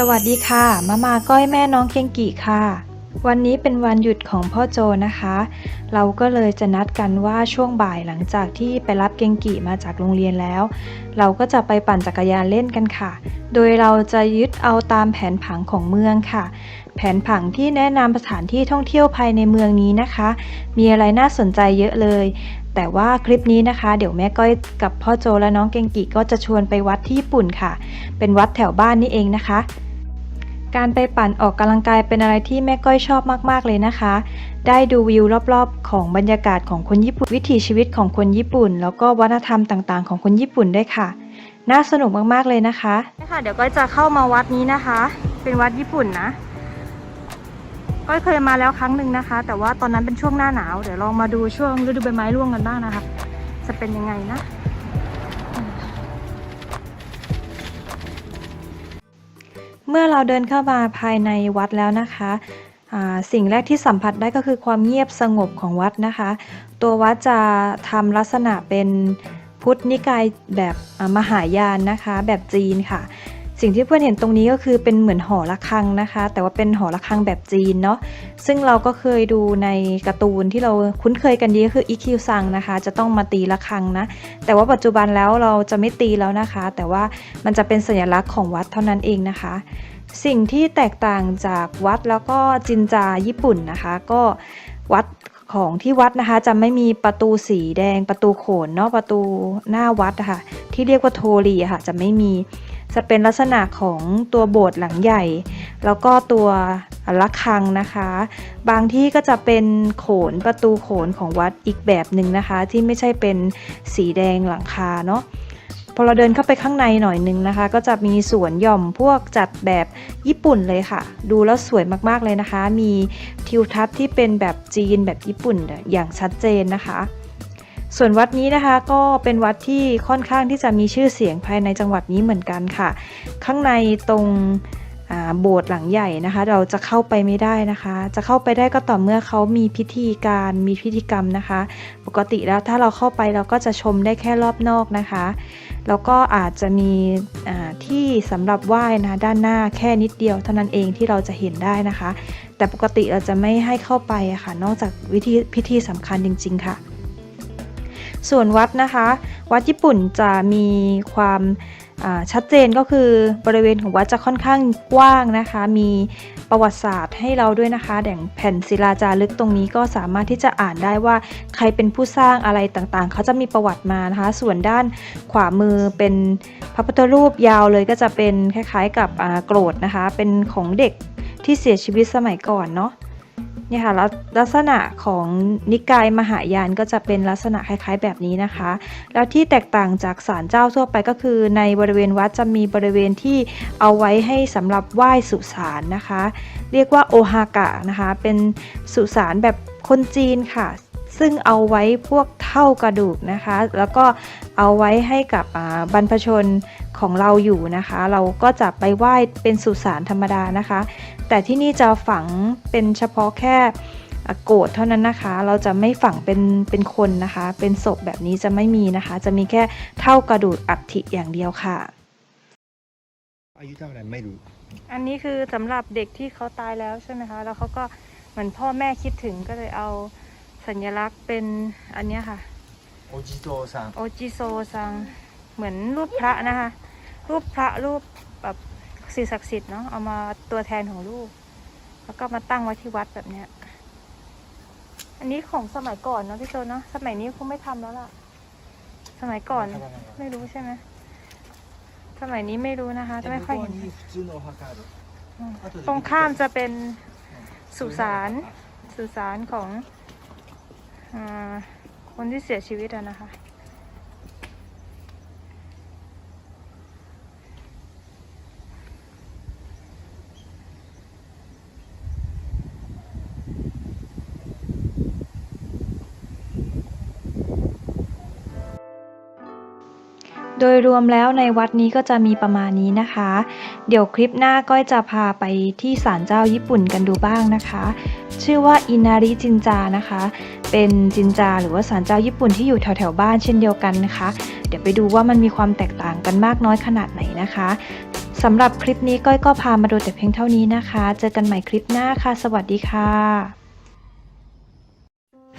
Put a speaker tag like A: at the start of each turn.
A: สวัสดีค่ะมามาก้อยแม่น้องเกงกิค่ะ วันนี้เป็นวันหยุดของพ่อโจนะคะ เราก็เลยจะนัดกันว่าช่วงบ่ายหลังจากที่ไปรับเกงกิมาจากโรงเรียนแล้ว เราก็จะไปปั่นจักรยานเล่นกันค่ะ โดยเราจะยึดเอาตามแผนผังของเมืองค่ะ แผนผังที่แนะนำสถานที่ท่องเที่ยวภายในเมืองนี้นะคะ มีอะไรน่าสนใจเยอะเลย แต่ว่าคลิปนี้นะคะ เดี๋ยวแม่ก้อยกับพ่อโจและน้องเกงกิก็จะชวนไปวัดที่ญี่ปุ่นค่ะ เป็นวัดแถวบ้านนี่เองนะคะ การไปปั่นออกกำลังกายเป็นอะไรที่แม่ก้อยชอบมาก ๆ เลยนะคะ ได้ดูวิวรอบๆ ของบรรยากาศของคนญี่ปุ่น วิถีชีวิตของคนญี่ปุ่น แล้วก็วัฒนธรรมต่างๆ ของคนญี่ปุ่นด้วยค่ะ น่าสนุกมากๆเลยนะคะค่ะเดี๋ยวก้อยจะเข้ามาวัดนี้นะคะ เป็นวัดญี่ปุ่นนะ ก้อยเคยมาแล้วครั้งหนึ่งนะคะ แต่ว่าตอนนั้นเป็นช่วงหน้าหนาว เดี๋ยวลองมาดูช่วงฤดูใบไม้ร่วงกันบ้างนะคะ จะเป็นยังไงนะ มื่อเราเดินเข้ามาภายในวัดแล้วนะคะสิ่งแรกที่สัมผัสได้ก็คือความเงียบสงบของวัดนะคะ ตัววัดจะทำลักษณะเป็นพุทธนิกายแบบมหายานนะคะ แบบจีนค่ะ สิ่งที่เพื่อนเห็นตรงนี้ก็คือเป็นเหมือนหอระฆังนะคะ แต่ว่าเป็นหอระฆังแบบจีนเนาะซึ่งเราก็เคยดูในการ์ตูนที่เราคุ้นเคยกันดีก็คืออีคิวซังนะคะ จะต้องมาตีระฆังนะ แต่ว่าปัจจุบันแล้วเราจะไม่ตีแล้วนะคะ แต่ว่ามันจะเป็นสัญลักษณ์ของวัดเท่านั้นเองนะคะ สิ่งที่แตกต่างจากวัดแล้วก็จินจาญี่ปุ่นนะคะ ก็วัดของที่วัดนะคะจะไม่มีประตูสีแดงประตูโขนเนาะประตูหน้าวัดะค่ะที่เรียกว่าโทรีะค่ะจะไม่มี จะเป็นลักษณะของตัวโบสถ์หลังใหญ่ แล้วก็ตัวระฆังนะคะ บางที่ก็จะเป็นโขนประตูโขนของวัดอีกแบบหนึ่งนะคะ ที่ไม่ใช่เป็นสีแดงหลังคาเนาะพอเราเดินเข้าไปข้างในหน่อยนึงนะคะ ก็จะมีสวนหย่อมพวกจัดแบบญี่ปุ่นเลยค่ะ ดูแล้วสวยมากๆเลยนะคะ มีทิวทัศน์ที่เป็นแบบจีนแบบญี่ปุ่นอย่างชัดเจนนะคะ ส่วนวัดนี้นะคะก็เป็นวัดที่ค่อนข้างที่จะมีชื่อเสียงภายในจังหวัดนี้เหมือนกันค่ะ ข้างในตรงโบสถ์หลังใหญ่นะคะ เราจะเข้าไปไม่ได้นะคะ จะเข้าไปได้ก็ต่อเมื่อเขามีพิธีการมีพิธีกรรมนะคะ ปกติแล้วถ้าเราเข้าไปเราก็จะชมได้แค่รอบนอกนะคะ แล้วก็อาจจะมีที่สำหรับไหว้นะด้านหน้าแค่นิดเดียวเท่านั้นเองที่เราจะเห็นได้นะคะ แต่ปกติเราจะไม่ให้เข้าไปะค่ะ นอกจากวิธีพิธีสำคัญจริง ๆ ค่ะ ส่วนวัดนะคะ วัดญี่ปุ่นจะมีความชัดเจนก็คือบริเวณของวัดจะค่อนข้างกว้างนะคะ มีประวัติศาสตร์ให้เราด้วยนะคะแด่งแผ่นศิลาจารึกตรงนี้ก็สามารถที่จะอ่านได้ว่าใครเป็นผู้สร้างอะไรต่างๆ เขาจะมีประวัติมานะคะ ส่วนด้านขวามือเป็นพระพุทธรูปยาวเลยก็จะเป็นคล้ายๆกับโกรธนะคะ เป็นของเด็กที่เสียชีวิตสมัยก่อนเนาะ เนี่ยค่ะลักลักษณะของนิกายมหายานก็จะเป็นลักษณะคล้ายๆ แบบนี้นะคะ แล้วที่แตกต่างจากศาลเจ้าทั่วไปก็คือ ในบริเวณวัดจะมีบริเวณที่เอาไว้ให้สำหรับไหว้สุสานนะคะ เรียกว่าโอฮากะนะคะ เป็นสุสานแบบคนจีนค่ะ ซึ่งเอาไว้พวก เท่ากระดูกนะคะ แล้วก็เอาไว้ให้กับอ่าบรรพชนของเราอยู่นะคะ เราก็จะไปไหว้เป็นสุสานธรรมดานะคะ แต่ที่นี่จะฝังเป็นเฉพาะแค่อะโกรธเท่านั้นนะคะ เราจะไม่ฝังเป็นเป็นคนนะคะ เป็นศพแบบนี้จะไม่มีนะคะ จะมีแค่เท่ากระดูกอัฐิอย่างเดียวค่ะ
B: อายุเท่าไหร่ไม่รู้
A: อันนี้คือสำหรับเด็กที่เขาตายแล้วใช่ไหมคะ แล้วเขาก็เหมือนพ่อแม่คิดถึงก็เลยเอา สัญลักษณ์เป็นอันนี้ค่ะ
B: โอจิโตซัง
A: โอจิโซซังเหมือนรูปพระนะคะ รูปพระรูปแบบสิ่งศักดิ์สิทธิ์เนาะเอามาตัวแทนของรูป แล้วก็มาตั้งไว้ที่วัดแบบเนี้ย อันนี้ของสมัยก่อนเนาะพี่โจเนาะสมัยนี้คงไม่ทำแล้วล่ะ สมัยก่อนไม่รู้ใช่ไหมสมัยนี้ไม่รู้นะคะจะไม่ค่อยเห็นตรงข้ามจะเป็นสุสานสุสานของ คนที่เสียชีวิตอะนะคะ โดยรวมแล้วในวัดนี้ก็จะมีประมาณนี้นะคะ เดี๋ยวคลิปหน้าก้อยจะพาไปที่ศาลเจ้าญี่ปุ่นกันดูบ้างนะคะ ชื่อว่าอินาริจินจานะคะ เป็นจินจาหรือว่าศาลเจ้าญี่ปุ่นที่อยู่แถวแถวๆบ้านเช่นเดียวกันนะคะ เดี๋ยวไปดูว่ามันมีความแตกต่างกันมากน้อยขนาดไหนนะคะสำหรับคลิปนี้ก้อยก็พามาดูแต่เพียงเท่านี้นะคะ เจอกันใหม่คลิปหน้าค่ะ สวัสดีค่ะ